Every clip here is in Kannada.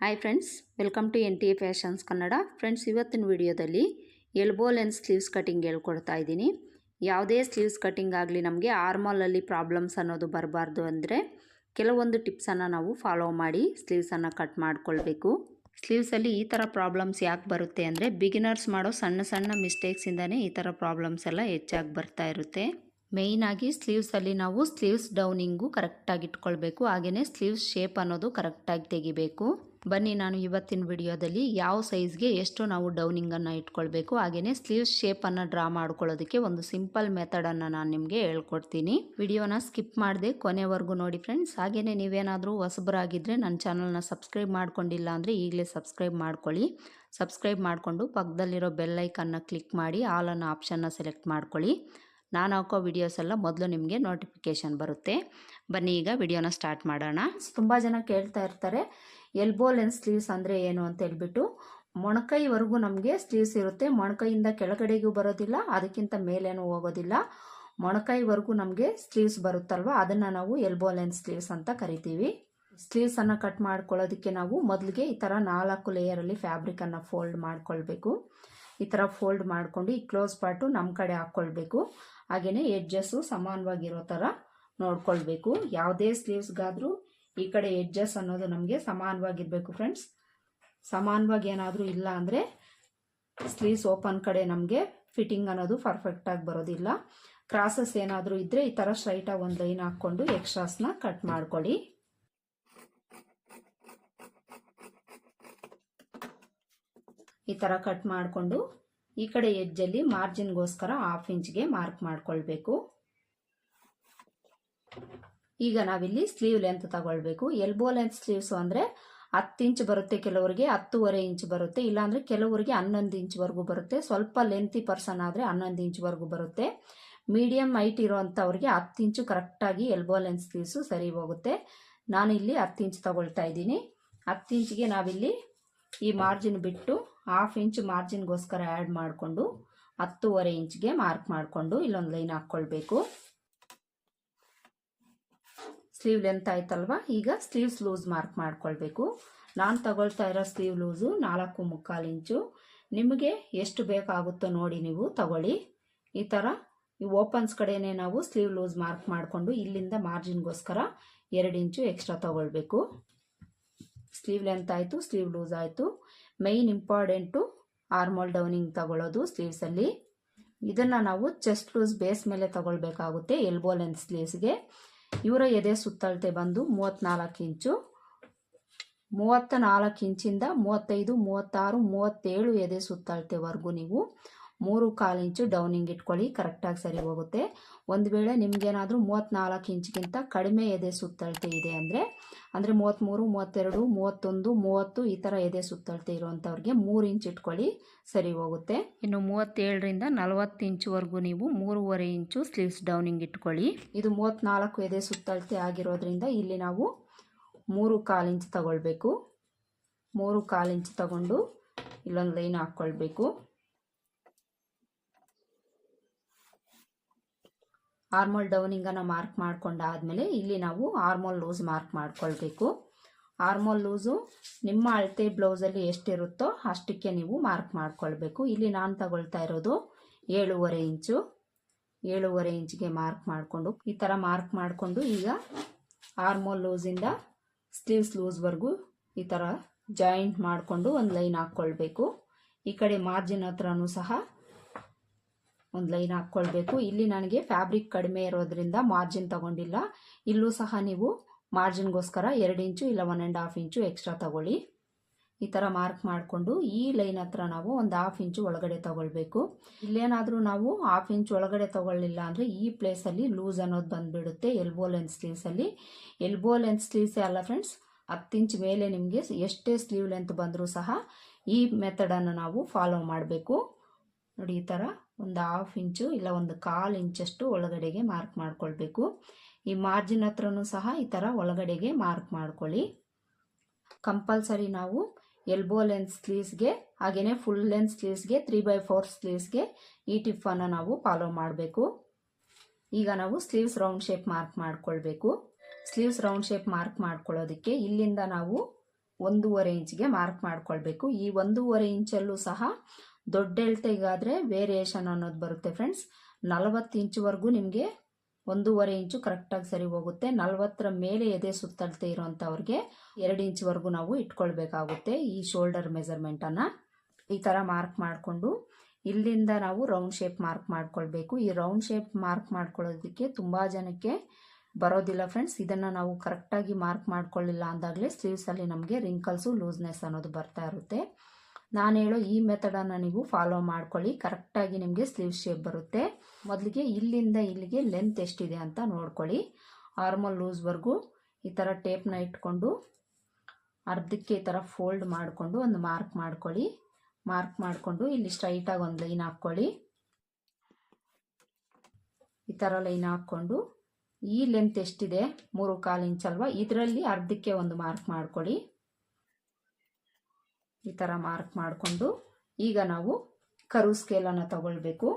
Hi friends welcome to N T fashions Kannada friends ಇವತ್ತಿನ ವಿಡಿಯೋದಲ್ಲಿ ಎಲ್ಬೋ ಲೆನ್ಸ್ ಸ್ಲೀವ್ಸ್ ಕಟಿಂಗ್ ಹೇಳ್ಕೊಡ್ತಾ ಇದ್ದೀನಿ. ಯಾವುದೇ ಸ್ಲೀವ್ಸ್ ಕಟಿಂಗ್ ಆಗಲಿ ನಮಗೆ ಆರ್ಮಲಲ್ಲಿ ಪ್ರಾಬ್ಲಮ್ಸ್ ಅನ್ನೋದು ಬರಬಾರ್ದು ಅಂದರೆ ಕೆಲವೊಂದು ಟಿಪ್ಸನ್ನು ನಾವು ಫಾಲೋ ಮಾಡಿ ಸ್ಲೀವ್ಸನ್ನು ಕಟ್ ಮಾಡ್ಕೊಳ್ಬೇಕು. ಸ್ಲೀವ್ಸಲ್ಲಿ ಈ ಥರ ಪ್ರಾಬ್ಲಮ್ಸ್ ಯಾಕೆ ಬರುತ್ತೆ ಅಂದರೆ ಬಿಗಿನರ್ಸ್ ಮಾಡೋ ಸಣ್ಣ ಸಣ್ಣ ಮಿಸ್ಟೇಕ್ಸಿಂದನೇ ಈ ಥರ ಪ್ರಾಬ್ಲಮ್ಸ್ ಎಲ್ಲ ಹೆಚ್ಚಾಗಿ ಬರ್ತಾ ಇರುತ್ತೆ. ಮೇಯ್ನಾಗಿ ಸ್ಲೀವ್ಸಲ್ಲಿ ನಾವು ಸ್ಲೀವ್ಸ್ ಡೌನಿಂಗು ಕರೆಕ್ಟಾಗಿ ಇಟ್ಕೊಳ್ಬೇಕು. ಹಾಗೆಯೇ ಸ್ಲೀವ್ಸ್ ಶೇಪ್ ಅನ್ನೋದು ಕರೆಕ್ಟಾಗಿ ತೆಗಿಬೇಕು. ಬನ್ನಿ ನಾನು ಇವತ್ತಿನ ವಿಡಿಯೋದಲ್ಲಿ ಯಾವ ಸೈಜ್ಗೆ ಎಷ್ಟು ನಾವು ಡೌನಿಂಗನ್ನು ಇಟ್ಕೊಳ್ಬೇಕು. ಹಾಗೆಯೇ ಸ್ಲೀವ್ಸ್ ಶೇಪನ್ನು ಡ್ರಾ ಮಾಡ್ಕೊಳ್ಳೋದಕ್ಕೆ ಒಂದು ಸಿಂಪಲ್ ಮೆಥಡನ್ನು ನಾನು ನಿಮಗೆ ಹೇಳ್ಕೊಡ್ತೀನಿ. ವಿಡಿಯೋನ ಸ್ಕಿಪ್ ಮಾಡಿದೆ ಕೊನೆವರೆಗೂ ನೋಡಿ ಫ್ರೆಂಡ್ಸ್. ಹಾಗೆಯೇ ನೀವೇನಾದರೂ ಹೊಸಬರಾಗಿದ್ದರೆ ನನ್ನ ಚಾನಲ್ನ ಸಬ್ಸ್ಕ್ರೈಬ್ ಮಾಡ್ಕೊಂಡಿಲ್ಲ ಅಂದರೆ ಈಗಲೇ ಸಬ್ಸ್ಕ್ರೈಬ್ ಮಾಡ್ಕೊಳ್ಳಿ. ಸಬ್ಸ್ಕ್ರೈಬ್ ಮಾಡಿಕೊಂಡು ಪಕ್ಕದಲ್ಲಿರೋ ಬೆಲ್ಲೈಕನ್ನು ಕ್ಲಿಕ್ ಮಾಡಿ ಆಲನ್ನು ಆಪ್ಷನ್ನ ಸೆಲೆಕ್ಟ್ ಮಾಡ್ಕೊಳ್ಳಿ. ನಾನು ಹಾಕೋ ವಿಡಿಯೋಸ್ ಎಲ್ಲ ಮೊದಲು ನಿಮಗೆ ನೋಟಿಫಿಕೇಷನ್ ಬರುತ್ತೆ. ಬನ್ನಿ ಈಗ ವಿಡಿಯೋನ ಸ್ಟಾರ್ಟ್ ಮಾಡೋಣ. ತುಂಬ ಜನ ಕೇಳ್ತಾ ಇರ್ತಾರೆ ಎಲ್ಬೋ ಲೆನ್ ಸ್ಲೀವ್ಸ್ ಅಂದರೆ ಏನು ಅಂತ ಹೇಳ್ಬಿಟ್ಟು ಮೊಣಕೈವರೆಗೂ ನಮಗೆ ಸ್ಲೀವ್ಸ್ ಇರುತ್ತೆ. ಮೊಣಕೈಯಿಂದ ಕೆಳಗಡೆಗೂ ಬರೋದಿಲ್ಲ, ಅದಕ್ಕಿಂತ ಮೇಲೇನೂ ಹೋಗೋದಿಲ್ಲ. ಮೊಣಕೈವರೆಗೂ ನಮಗೆ ಸ್ಲೀವ್ಸ್ ಬರುತ್ತಲ್ವ, ಅದನ್ನು ನಾವು ಎಲ್ಬೋ ಲೆನ್ ಸ್ಲೀವ್ಸ್ ಅಂತ ಕರಿತೀವಿ. ಸ್ಲೀವ್ಸನ್ನು ಕಟ್ ಮಾಡ್ಕೊಳ್ಳೋದಕ್ಕೆ ನಾವು ಮೊದಲಿಗೆ ಈ ಥರ ನಾಲ್ಕು ಲೇಯರಲ್ಲಿ ಫ್ಯಾಬ್ರಿಕನ್ನು ಫೋಲ್ಡ್ ಮಾಡ್ಕೊಳ್ಬೇಕು. ಈ ಥರ ಫೋಲ್ಡ್ ಮಾಡಿಕೊಂಡು ಈ ಕ್ಲೋಸ್ ಪಾರ್ಟು ನಮ್ಮ ಕಡೆ ಹಾಕ್ಕೊಳ್ಬೇಕು. ಹಾಗೆಯೇ ಎಡ್ಜಸ್ಸು ಸಮಾನವಾಗಿರೋ ಥರ ನೋಡ್ಕೊಳ್ಬೇಕು. ಯಾವುದೇ ಸ್ಲೀವ್ಸ್ಗಾದರೂ ಈ ಕಡೆ ಎಡ್ಜಸ್ ಅನ್ನೋದು ನಮಗೆ ಸಮಾನವಾಗಿರಬೇಕು ಫ್ರೆಂಡ್ಸ್ ಸಮಾನವಾಗಿ ಏನಾದರೂ ಇಲ್ಲ ಅಂದರೆ ಸ್ಲೀವ್ಸ್ ಓಪನ್ ಕಡೆ ನಮಗೆ ಫಿಟ್ಟಿಂಗ್ ಅನ್ನೋದು ಪರ್ಫೆಕ್ಟಾಗಿ ಬರೋದಿಲ್ಲ. ಕ್ರಾಸಸ್ ಏನಾದರೂ ಇದ್ದರೆ ಈ ಥರ ಸ್ಟ್ರೈಟಾಗಿ ಒಂದು ಲೈನ್ ಹಾಕ್ಕೊಂಡು ಎಕ್ಸ್ಟ್ರಾಸ್ನ ಕಟ್ ಮಾಡ್ಕೊಳ್ಳಿ. ಈ ಥರ ಕಟ್ ಮಾಡಿಕೊಂಡು ಈ ಕಡೆ ಎಡ್ಜಲ್ಲಿ ಮಾರ್ಜಿನ್ಗೋಸ್ಕರ ಹಾಫ್ ಇಂಚ್ಗೆ ಮಾರ್ಕ್ ಮಾಡ್ಕೊಳ್ಬೇಕು. ಈಗ ನಾವಿಲ್ಲಿ ಸ್ಲೀವ್ ಲೆಂತ್ ತಗೊಳ್ಬೇಕು. ಎಲ್ಬೋ ಲೆಂತ್ ಸ್ಲೀವ್ಸ್ ಅಂದರೆ ಹತ್ತು ಇಂಚ್ ಬರುತ್ತೆ ಕೆಲವರಿಗೆ, ಹತ್ತೂವರೆ ಇಂಚ್ ಬರುತ್ತೆ. ಇಲ್ಲಾಂದರೆ ಕೆಲವರಿಗೆ ಹನ್ನೊಂದು ಇಂಚ್ವರೆಗೂ ಬರುತ್ತೆ. ಸ್ವಲ್ಪ ಲೆಂತಿ ಪರ್ಸನ್ ಆದರೆ ಹನ್ನೊಂದು ಇಂಚ್ವರೆಗೂ ಬರುತ್ತೆ. ಮೀಡಿಯಮ್ ಹೈಟ್ ಇರೋವಂಥವ್ರಿಗೆ ಹತ್ತು ಇಂಚು ಕರೆಕ್ಟಾಗಿ ಎಲ್ಬೋ ಲೆಂತ್ ಸ್ಲೀವ್ಸು ಸರಿ ಹೋಗುತ್ತೆ. ನಾನು ಇಲ್ಲಿ ಹತ್ತು ಇಂಚ್ ತಗೊಳ್ತಾ ಇದ್ದೀನಿ. ಹತ್ತು ಇಂಚ್ಗೆ ನಾವಿಲ್ಲಿ ಈ ಮಾರ್ಜಿನ್ ಬಿಟ್ಟು ಹಾಫ್ ಇಂಚ್ ಮಾರ್ಜಿನ್ಗೋಸ್ಕರ ಆ್ಯಡ್ ಮಾಡಿಕೊಂಡು ಹತ್ತೂವರೆ ಇಂಚ್ಗೆ ಮಾರ್ಕ್ ಮಾಡಿಕೊಂಡು ಇಲ್ಲೊಂದು ಲೈನ್ ಹಾಕ್ಕೊಳ್ಬೇಕು. ಸ್ಲೀವ್ ಲೆಂತ್ ಆಯ್ತಲ್ವ? ಈಗ ಸ್ಲೀವ್ಸ್ ಲೂಸ್ ಮಾರ್ಕ್ ಮಾಡ್ಕೊಳ್ಬೇಕು. ನಾನು ತಗೊಳ್ತಾ ಇರೋ ಸ್ಲೀವ್ ಲೂಸು ನಾಲ್ಕು ಮುಕ್ಕಾಲು ಇಂಚು. ನಿಮಗೆ ಎಷ್ಟು ಬೇಕಾಗುತ್ತೋ ನೋಡಿ ನೀವು ತಗೊಳ್ಳಿ. ಈ ಥರ ಈ ಓಪನ್ಸ್ ಕಡೆನೇ ನಾವು ಸ್ಲೀವ್ ಲೂಸ್ ಮಾರ್ಕ್ ಮಾಡಿಕೊಂಡು ಇಲ್ಲಿಂದ ಮಾರ್ಜಿನ್ಗೋಸ್ಕರ ಎರಡು ಇಂಚು ಎಕ್ಸ್ಟ್ರಾ ತಗೊಳ್ಬೇಕು. ಸ್ಲೀವ್ ಲೆಂತ್ ಆಯಿತು ಸ್ಲೀವ್ ಲೂಸ್ ಆಯಿತು. ಮೈನ್ ಇಂಪಾರ್ಟೆಂಟು ಆರ್ಮಲ್ ಡೌನಿಂಗ್ ತಗೊಳ್ಳೋದು ಸ್ಲೀವ್ಸಲ್ಲಿ ಇದನ್ನು ನಾವು ಚೆಸ್ಟ್ ಲೂಸ್ ಬೇಸ್ ಮೇಲೆ ತಗೊಳ್ಬೇಕಾಗುತ್ತೆ ಎಲ್ಬೋ ಲೆಂತ್ ಸ್ಲೀವ್ಸ್ಗೆ ಇವರ ಎದೆ ಸುತ್ತಳತೆ ಬಂದು ಮೂವತ್ತ್ನಾಲ್ಕು ಇಂಚು. ಮೂವತ್ತ ನಾಲ್ಕು ಇಂಚಿಂದ ಮೂವತ್ತೈದು, ಮೂವತ್ತಾರು, ಮೂವತ್ತೇಳು ಎದೆ ಸುತ್ತಳತೆವರೆಗೂ ನೀವು ಮೂರು ಕಾಲು ಇಂಚು ಡೌನಿಂಗ್ ಇಟ್ಕೊಳ್ಳಿ ಕರೆಕ್ಟಾಗಿ ಸರಿ ಹೋಗುತ್ತೆ. ಒಂದು ವೇಳೆ ನಿಮಗೇನಾದರೂ ಮೂವತ್ತ್ನಾಲ್ಕು ಇಂಚ್ಗಿಂತ ಕಡಿಮೆ ಎದೆ ಸುತ್ತಳತೆ ಇದೆ ಅಂದರೆ ಅಂದರೆ ಮೂವತ್ತ್ಮೂರು ಮೂವತ್ತೆರಡು ಮೂವತ್ತೊಂದು ಮೂವತ್ತು ಈ ಥರ ಎದೆ ಸುತ್ತಳತೆ ಇರುವಂಥವ್ರಿಗೆ ಮೂರು ಇಂಚ್ ಇಟ್ಕೊಳ್ಳಿ ಸರಿ ಹೋಗುತ್ತೆ. ಇನ್ನು ಮೂವತ್ತೇಳರಿಂದ ನಲವತ್ತು ಇಂಚುವರೆಗೂ ನೀವು ಮೂರುವರೆ ಇಂಚು ಸ್ಲೀವ್ಸ್ ಡೌನಿಂಗ್ ಇಟ್ಕೊಳ್ಳಿ. ಇದು ಮೂವತ್ತ್ನಾಲ್ಕು ಎದೆ ಸುತ್ತಳತೆ ಆಗಿರೋದ್ರಿಂದ ಇಲ್ಲಿ ನಾವು ಮೂರು ಕಾಲು ಇಂಚ್ ತಗೊಳ್ಬೇಕು. ಮೂರು ಕಾಲು ಇಂಚ್ ತಗೊಂಡು ಇಲ್ಲೊಂದು ಲೈನ್ ಹಾಕ್ಕೊಳ್ಬೇಕು. ಆರ್ಮೋಲ್ ಡೌನಿಂಗನ್ನು ಮಾರ್ಕ್ ಮಾಡ್ಕೊಂಡಾದಮೇಲೆ ಇಲ್ಲಿ ನಾವು ಆರ್ಮೋಲ್ ಲೂಸ್ ಮಾರ್ಕ್ ಮಾಡ್ಕೊಳ್ಬೇಕು. ಆರ್ಮೋಲ್ ಲೂಸು ನಿಮ್ಮ ಅಳತೆ ಬ್ಲೌಸಲ್ಲಿ ಎಷ್ಟಿರುತ್ತೋ ಅಷ್ಟಕ್ಕೆ ನೀವು ಮಾರ್ಕ್ ಮಾಡ್ಕೊಳ್ಬೇಕು. ಇಲ್ಲಿ ನಾನು ತಗೊಳ್ತಾ ಇರೋದು ಏಳುವರೆ ಇಂಚು. ಏಳೂವರೆ ಇಂಚಿಗೆ ಮಾರ್ಕ್ ಮಾಡಿಕೊಂಡು ಈ ಥರ ಮಾರ್ಕ್ ಮಾಡಿಕೊಂಡು ಈಗ ಆರ್ಮೋಲ್ ಲೂಸಿಂದ ಸ್ಲೀವ್ಸ್ ಲೂಸ್ವರೆಗೂ ಈ ಥರ ಜಾಯಿಂಟ್ ಮಾಡಿಕೊಂಡು ಒಂದು ಲೈನ್ ಹಾಕ್ಕೊಳ್ಬೇಕು ಈ ಕಡೆ ಮಾರ್ಜಿನ್ ಹತ್ರನೂ ಸಹ ಒಂದು ಲೈನ್ ಹಾಕ್ಕೊಳ್ಬೇಕು. ಇಲ್ಲಿ ನನಗೆ ಫ್ಯಾಬ್ರಿಕ್ ಕಡಿಮೆ ಇರೋದ್ರಿಂದ ಮಾರ್ಜಿನ್ ತಗೊಂಡಿಲ್ಲ. ಇಲ್ಲೂ ಸಹ ನೀವು ಮಾರ್ಜಿನ್ಗೋಸ್ಕರ ಎರಡು ಇಂಚು ಇಲ್ಲ one and half inch extra ತಗೊಳ್ಳಿ. ಈ ಥರ ಮಾರ್ಕ್ ಮಾಡಿಕೊಂಡು ಈ ಲೈನ್ ಹತ್ರ ನಾವು ಒಂದು ಹಾಫ್ ಇಂಚು ಒಳಗಡೆ ತಗೊಳ್ಬೇಕು. ಇಲ್ಲೇನಾದರೂ ನಾವು ಹಾಫ್ ಇಂಚ್ ಒಳಗಡೆ ತಗೊಳ್ಳಿಲ್ಲ ಅಂದರೆ ಈ ಪ್ಲೇಸಲ್ಲಿ ಲೂಸ್ ಅನ್ನೋದು ಬಂದುಬಿಡುತ್ತೆ ಎಲ್ಬೋ ಲೆಂತ್ ಸ್ಲೀವ್ಸಲ್ಲಿ ಎಲ್ಬೋ ಲೆಂತ್ ಸ್ಲೀವ್ಸೇ ಅಲ್ಲ ಫ್ರೆಂಡ್ಸ್ ಹತ್ತು ಇಂಚ್ ಮೇಲೆ ನಿಮಗೆ ಎಷ್ಟೇ ಸ್ಲೀವ್ ಲೆಂತ್ ಬಂದರೂ ಸಹ ಈ ಮೆಥಡನ್ನು ನಾವು ಫಾಲೋ ಮಾಡಬೇಕು. ನೋಡಿ ಈ ಥರ ಒಂದು ಹಾಫ್ ಇಂಚು ಇಲ್ಲ ಒಂದು ಕಾಲು ಇಂಚಷ್ಟು ಒಳಗಡೆಗೆ ಮಾರ್ಕ್ ಮಾಡ್ಕೊಳ್ಬೇಕು. ಈ ಮಾರ್ಜಿನ್ ಹತ್ರನೂ ಸಹ ಈ ಥರ ಒಳಗಡೆಗೆ ಮಾರ್ಕ್ ಮಾಡ್ಕೊಳ್ಳಿ. ಕಂಪಲ್ಸರಿ ನಾವು ಎಲ್ಬೋ ಲೆನ್ಸ್ ಸ್ಲೀವ್ಸ್ಗೆ ಹಾಗೆಯೇ ಫುಲ್ ಲೆನ್ಸ್ ಸ್ಲೀವ್ಸ್ಗೆ ತ್ರೀ ಬೈ ಫೋರ್ ಸ್ಲೀವ್ಸ್ಗೆ ಈ ಟಿಪ್ಪನ್ನು ನಾವು ಫಾಲೋ ಮಾಡಬೇಕು. ಈಗ ನಾವು ಸ್ಲೀವ್ಸ್ ರೌಂಡ್ ಶೇಪ್ ಮಾರ್ಕ್ ಮಾಡ್ಕೊಳ್ಬೇಕು. ಸ್ಲೀವ್ಸ್ ರೌಂಡ್ ಶೇಪ್ ಮಾರ್ಕ್ ಮಾಡ್ಕೊಳ್ಳೋದಕ್ಕೆ ಇಲ್ಲಿಂದ ನಾವು ಒಂದೂವರೆ ಇಂಚಿಗೆ ಮಾರ್ಕ್ ಮಾಡ್ಕೊಳ್ಬೇಕು. ಈ ಒಂದೂವರೆ ಇಂಚಲ್ಲೂ ಸಹ ದೊಡ್ಡ ಎಳ್ತೆಗಾದರೆ ವೇರಿಯೇಷನ್ ಅನ್ನೋದು ಬರುತ್ತೆ ಫ್ರೆಂಡ್ಸ್ ನಲವತ್ತು ಇಂಚ್ವರೆಗೂ ನಿಮಗೆ ಒಂದೂವರೆ ಇಂಚು ಕರೆಕ್ಟಾಗಿ ಸರಿ ಹೋಗುತ್ತೆ. ನಲವತ್ತರ ಮೇಲೆ ಎದೆ ಸುತ್ತಳತೆ ಇರೋಂಥವ್ರಿಗೆ ಎರಡು ಇಂಚ್ವರೆಗೂ ನಾವು ಇಟ್ಕೊಳ್ಬೇಕಾಗುತ್ತೆ ಈ ಶೋಲ್ಡರ್ ಮೆಸರ್ಮೆಂಟನ್ನು ಈ ಥರ ಮಾರ್ಕ್ ಮಾಡಿಕೊಂಡು ಇಲ್ಲಿಂದ ನಾವು ರೌಂಡ್ ಶೇಪ್ ಮಾರ್ಕ್ ಮಾಡ್ಕೊಳ್ಬೇಕು. ಈ ರೌಂಡ್ ಶೇಪ್ ಮಾರ್ಕ್ ಮಾಡ್ಕೊಳ್ಳೋದಕ್ಕೆ ತುಂಬ ಜನಕ್ಕೆ ಬರೋದಿಲ್ಲ ಫ್ರೆಂಡ್ಸ್ ಇದನ್ನು ನಾವು ಕರೆಕ್ಟಾಗಿ ಮಾರ್ಕ್ ಮಾಡ್ಕೊಳ್ಳಿಲ್ಲ ಅಂದಾಗಲೇ ಸ್ಲೀವ್ಸಲ್ಲಿ ನಮಗೆ ರಿಂಕಲ್ಸು ಲೂಸ್ನೆಸ್ ಅನ್ನೋದು ಬರ್ತಾ ಇರುತ್ತೆ. ನಾನು ಹೇಳೋ ಈ ಮೆಥಡನ್ನು ನೀವು ಫಾಲೋ ಮಾಡ್ಕೊಳ್ಳಿ. ಕರೆಕ್ಟಾಗಿ ನಿಮಗೆ ಸ್ಲೀವ್ ಶೇಪ್ ಬರುತ್ತೆ. ಮೊದಲಿಗೆ ಇಲ್ಲಿಂದ ಇಲ್ಲಿಗೆ ಲೆಂತ್ ಎಷ್ಟಿದೆ ಅಂತ ನೋಡ್ಕೊಳ್ಳಿ. ಆರ್ಮಲ್ ಲೂಸ್ವರೆಗೂ ಈ ಥರ ಟೇಪ್ನ ಇಟ್ಕೊಂಡು ಅರ್ಧಕ್ಕೆ ಈ ಥರ ಫೋಲ್ಡ್ ಮಾಡಿಕೊಂಡು ಒಂದು ಮಾರ್ಕ್ ಮಾಡ್ಕೊಳ್ಳಿ. ಮಾರ್ಕ್ ಮಾಡಿಕೊಂಡು ಇಲ್ಲಿ ಸ್ಟ್ರೈಟಾಗಿ ಒಂದು ಲೈನ್ ಹಾಕ್ಕೊಳ್ಳಿ. ಈ ಥರ ಲೈನ್ ಹಾಕ್ಕೊಂಡು ಈ ಲೆಂತ್ ಎಷ್ಟಿದೆ? ಮೂರು ಕಾಲು ಇಂಚಲ್ವಾ ಇದರಲ್ಲಿ ಅರ್ಧಕ್ಕೆ ಒಂದು ಮಾರ್ಕ್ ಮಾಡ್ಕೊಳ್ಳಿ. ಈ ಥರ ಮಾರ್ಕ್ ಮಾಡಿಕೊಂಡು ಈಗ ನಾವು ಕರು ಸ್ಕೇಲನ್ನು ತಗೊಳ್ಬೇಕು.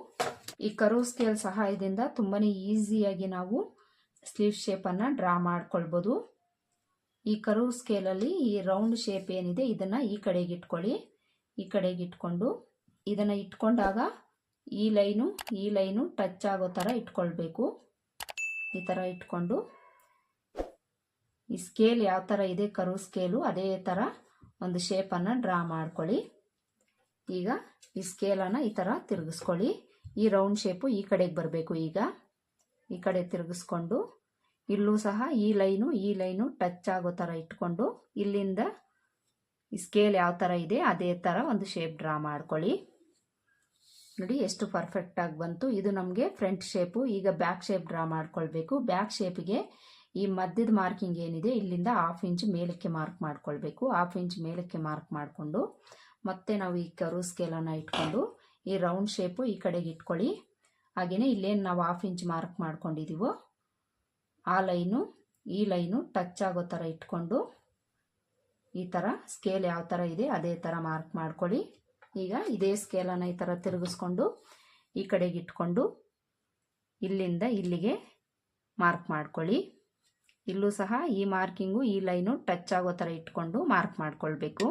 ಈ ಕರು ಸ್ಕೇಲ್ ಸಹಾಯದಿಂದ ತುಂಬಾ ಈಸಿಯಾಗಿ ನಾವು ಸ್ಲೀವ್ ಶೇಪನ್ನು ಡ್ರಾ ಮಾಡ್ಕೊಳ್ಬೋದು. ಈ ಕರು ಸ್ಕೇಲಲ್ಲಿ ಈ ರೌಂಡ್ ಶೇಪ್ ಏನಿದೆ ಇದನ್ನು ಈ ಕಡೆಗೆ ಇಟ್ಕೊಳ್ಳಿ. ಈ ಕಡೆಗೆ ಇಟ್ಕೊಂಡು ಇದನ್ನು ಇಟ್ಕೊಂಡಾಗ ಈ ಲೈನು ಈ ಲೈನು ಟಚ್ ಆಗೋ ಥರ ಇಟ್ಕೊಳ್ಬೇಕು. ಈ ಥರ ಇಟ್ಕೊಂಡು ಈ ಸ್ಕೇಲ್ ಯಾವ ಥರ ಇದೆ, ಕರು ಸ್ಕೇಲು ಅದೇ ಥರ ಒಂದು ಶೇಪನ್ನು ಡ್ರಾ ಮಾಡ್ಕೊಳ್ಳಿ. ಈಗ ಈ ಸ್ಕೇಲನ್ನು ಈ ಥರ ತಿರುಗಿಸ್ಕೊಳ್ಳಿ. ಈ ರೌಂಡ್ ಶೇಪು ಈ ಕಡೆಗೆ ಬರಬೇಕು ಈಗ. ಈ ಕಡೆ ತಿರುಗಿಸ್ಕೊಂಡು, ಇಲ್ಲೂ ಸಹ ಈ ಲೈನು ಈ ಲೈನು ಟಚ್ ಆಗೋ ಥರ ಇಟ್ಕೊಂಡು, ಇಲ್ಲಿಂದ ಈ ಸ್ಕೇಲ್ ಯಾವ ಥರ ಇದೆ, ಅದೇ ಥರ ಒಂದು ಶೇಪ್ ಡ್ರಾ ಮಾಡ್ಕೊಳ್ಳಿ. ನೋಡಿ, ಎಷ್ಟು ಪರ್ಫೆಕ್ಟಾಗಿ ಬಂತು. ಇದು ನಮಗೆ ಫ್ರಂಟ್ ಶೇಪು ಈಗ ಬ್ಯಾಕ್ ಶೇಪ್ ಡ್ರಾ ಮಾಡ್ಕೊಳ್ಬೇಕು. ಬ್ಯಾಕ್ ಶೇಪಿಗೆ ಈ ಮಧ್ಯದ ಮಾರ್ಕಿಂಗ್ ಏನಿದೆ, ಇಲ್ಲಿಂದ ಹಾಫ್ ಇಂಚ್ ಮೇಲಕ್ಕೆ ಮಾರ್ಕ್ ಮಾಡ್ಕೊಳ್ಬೇಕು. ಹಾಫ್ ಇಂಚ್ ಮೇಲಕ್ಕೆ ಮಾರ್ಕ್ ಮಾಡಿಕೊಂಡು, ಮತ್ತೆ ನಾವು ಈ ಕರು ಸ್ಕೇಲನ್ನು ಇಟ್ಕೊಂಡು, ಈ ರೌಂಡ್ ಶೇಪು ಈ ಕಡೆಗೆ ಇಟ್ಕೊಳ್ಳಿ. ಹಾಗೆಯೇ ಇಲ್ಲೇನು ನಾವು ಹಾಫ್ ಇಂಚ್ ಮಾರ್ಕ್ ಮಾಡ್ಕೊಂಡಿದ್ದೀವೋ ಆ ಲೈನು ಈ ಲೈನು ಟಚ್ ಆಗೋ ಥರ ಇಟ್ಕೊಂಡು, ಈ ಥರ ಸ್ಕೇಲ್ ಯಾವ ಥರ ಇದೆ, ಅದೇ ಥರ ಮಾರ್ಕ್ ಮಾಡ್ಕೊಳ್ಳಿ. ಈಗ ಇದೇ ಸ್ಕೇಲನ್ನು ಈ ಥರ ತಿರುಗಿಸ್ಕೊಂಡು, ಈ ಕಡೆಗೆ ಇಟ್ಕೊಂಡು, ಇಲ್ಲಿಂದ ಇಲ್ಲಿಗೆ ಮಾರ್ಕ್ ಮಾಡ್ಕೊಳ್ಳಿ. ಇಲ್ಲೂ ಸಹ ಈ ಮಾರ್ಕಿಂಗು ಈ ಲೈನು ಟಚ್ ಆಗೋ ಥರ ಇಟ್ಕೊಂಡು ಮಾರ್ಕ್ ಮಾಡಿಕೊಳ್ಬೇಕು.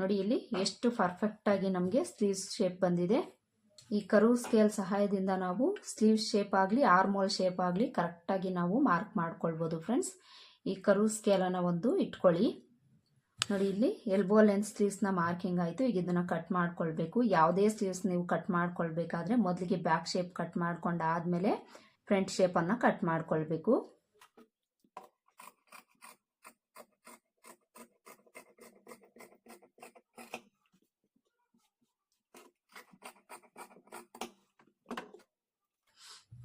ನೋಡಿ ಇಲ್ಲಿ ಎಷ್ಟು ಪರ್ಫೆಕ್ಟಾಗಿ ನಮಗೆ ಸ್ಲೀವ್ ಶೇಪ್ ಬಂದಿದೆ. ಈ ಕರು ಸ್ಕೇಲ್ ಸಹಾಯದಿಂದ ನಾವು ಸ್ಲೀವ್ ಶೇಪ್ ಆಗಲಿ ಆರ್ಮೋಲ್ ಶೇಪ್ ಆಗಲಿ ಕರೆಕ್ಟಾಗಿ ನಾವು ಮಾರ್ಕ್ ಮಾಡ್ಕೊಳ್ಬೋದು ಫ್ರೆಂಡ್ಸ್ ಈ ಕರು ಸ್ಕೇಲನ್ನು ಒಂದು ಇಟ್ಕೊಳ್ಳಿ. ನೋಡಿ ಇಲ್ಲಿ ಎಲ್ಬೋ ಲೆಂತ್ ಸ್ಲೀವ್ಸ್ನ ಮಾರ್ಕಿಂಗ್ ಆಯಿತು. ಈಗ ಇದನ್ನು ಕಟ್ ಮಾಡ್ಕೊಳ್ಬೇಕು. ಯಾವುದೇ ಸ್ಲೀವ್ಸ್ ನೀವು ಕಟ್ ಮಾಡ್ಕೊಳ್ಬೇಕಾದ್ರೆ ಮೊದಲಿಗೆ ಬ್ಯಾಕ್ ಶೇಪ್ ಕಟ್ ಮಾಡ್ಕೊಂಡಾದ್ಮೇಲೆ ಫ್ರಂಟ್ ಶೇಪನ್ನು ಕಟ್ ಮಾಡಿಕೊಳ್ಬೇಕು.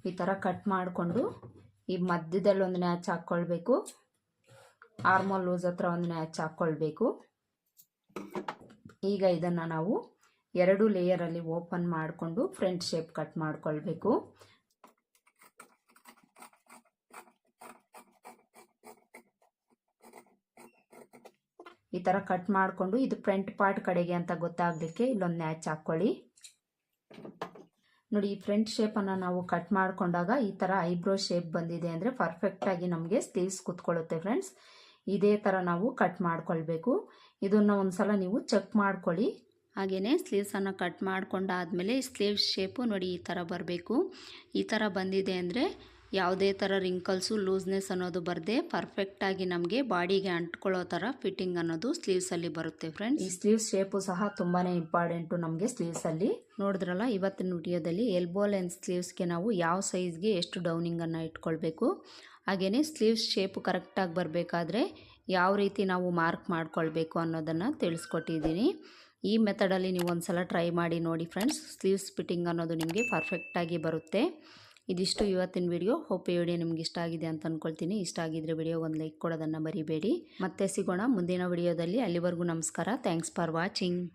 ಈ ಥರ ಕಟ್ ಮಾಡಿಕೊಂಡು ಈ ಮಧ್ಯದಲ್ಲಿ ಒಂದು ನ್ಯಾಚ್ ಹಾಕ್ಕೊಳ್ಬೇಕು ಆರ್ಮೋಲ್ ಲೂಸ್ ಹತ್ರ ಒಂದು ನ್ಯಾಚ್ ಹಾಕ್ಕೊಳ್ಬೇಕು ಈಗ ಇದನ್ನು ನಾವು ಎರಡು ಲೇಯರಲ್ಲಿ ಓಪನ್ ಮಾಡಿಕೊಂಡು ಫ್ರಂಟ್ ಶೇಪ್ ಕಟ್ ಮಾಡ್ಕೊಳ್ಬೇಕು. ಈ ಥರ ಕಟ್ ಮಾಡಿಕೊಂಡು ಇದು ಫ್ರಂಟ್ ಪಾರ್ಟ್ ಕಡೆಗೆ ಅಂತ ಗೊತ್ತಾಗಲಿಕ್ಕೆ ಇಲ್ಲೊಂದು ನ್ಯಾಚ್ ಹಾಕ್ಕೊಳ್ಳಿ ನೋಡಿ, ಈ ಫ್ರಂಟ್ ಶೇಪನ್ನು ನಾವು ಕಟ್ ಮಾಡಿಕೊಂಡಾಗ ಈ ಥರ ಐಬ್ರೋ ಶೇಪ್ ಬಂದಿದೆ ಅಂದರೆ ಪರ್ಫೆಕ್ಟಾಗಿ ನಮಗೆ ಸ್ಲೀವ್ಸ್ ಕುತ್ಕೊಳ್ಳುತ್ತೆ ಫ್ರೆಂಡ್ಸ್ ಇದೇ ಥರ ನಾವು ಕಟ್ ಮಾಡ್ಕೊಳ್ಬೇಕು. ಇದನ್ನು ಒಂದ್ಸಲ ನೀವು ಚೆಕ್ ಮಾಡ್ಕೊಳ್ಳಿ. ಹಾಗೆಯೇ ಸ್ಲೀವ್ಸನ್ನು ಕಟ್ ಮಾಡಿಕೊಂಡಾದ್ಮೇಲೆ ಸ್ಲೀವ್ಸ್ ಶೇಪು ನೋಡಿ ಈ ಥರ ಬರಬೇಕು. ಈ ಥರ ಬಂದಿದೆ ಅಂದರೆ ಯಾವುದೇ ಥರ ರಿಂಕಲ್ಸು ಲೂಸ್ನೆಸ್ ಅನ್ನೋದು ಬರದೆ ಪರ್ಫೆಕ್ಟಾಗಿ ನಮಗೆ ಬಾಡಿಗೆ ಅಂಟ್ಕೊಳ್ಳೋ ಥರ ಫಿಟ್ಟಿಂಗ್ ಅನ್ನೋದು ಸ್ಲೀವ್ಸಲ್ಲಿ ಬರುತ್ತೆ ಫ್ರೆಂಡ್ಸ್ ಈ ಸ್ಲೀವ್ಸ್ ಶೇಪು ಸಹ ತುಂಬಾ ಇಂಪಾರ್ಟೆಂಟು ನಮಗೆ ಸ್ಲೀವ್ಸಲ್ಲಿ ನೋಡಿದ್ರಲ್ಲ ಇವತ್ತಿನ ವಿಡಿಯೋದಲ್ಲಿ ಎಲ್ಬೋ ಲೆನ್ಸ್ ಸ್ಲೀವ್ಸ್ಗೆ ನಾವು ಯಾವ ಸೈಜ್ಗೆ ಎಷ್ಟು ಡೌನಿಂಗನ್ನು ಇಟ್ಕೊಳ್ಬೇಕು? ಹಾಗೆಯೇ ಸ್ಲೀವ್ಸ್ ಶೇಪು ಕರೆಕ್ಟಾಗಿ ಬರಬೇಕಾದ್ರೆ ಯಾವ ರೀತಿ ನಾವು ಮಾರ್ಕ್ ಮಾಡ್ಕೊಳ್ಬೇಕು ಅನ್ನೋದನ್ನು ತಿಳಿಸ್ಕೊಟ್ಟಿದ್ದೀನಿ. ಈ ಮೆಥಡಲ್ಲಿ ನೀವು ಒಂದು ಸಲ ಟ್ರೈ ಮಾಡಿ ನೋಡಿ ಫ್ರೆಂಡ್ಸ್ ಸ್ಲೀವ್ಸ್ ಫಿಟ್ಟಿಂಗ್ ಅನ್ನೋದು ನಿಮಗೆ ಪರ್ಫೆಕ್ಟಾಗಿ ಬರುತ್ತೆ. ಇದಿಷ್ಟು ಇವತ್ತಿನ ವಿಡಿಯೋ. ಹೋಪ್ ಈ ವಿಡಿಯೋ ನಿಮ್ಗೆ ಇಷ್ಟ ಆಗಿದೆ ಅಂತ ಅನ್ಕೊಳ್ತೀನಿ. ಇಷ್ಟ ಆಗಿದ್ರೆ ವಿಡಿಯೋ ಒಂದು ಲೈಕ್ ಕೊಡೋದನ್ನು ಮರಿಬೇಡಿ. ಮತ್ತೆ ಸಿಗೋಣ ಮುಂದಿನ ವಿಡಿಯೋದಲ್ಲಿ. ಅಲ್ಲಿವರೆಗೂ ನಮಸ್ಕಾರ. Thanks for watching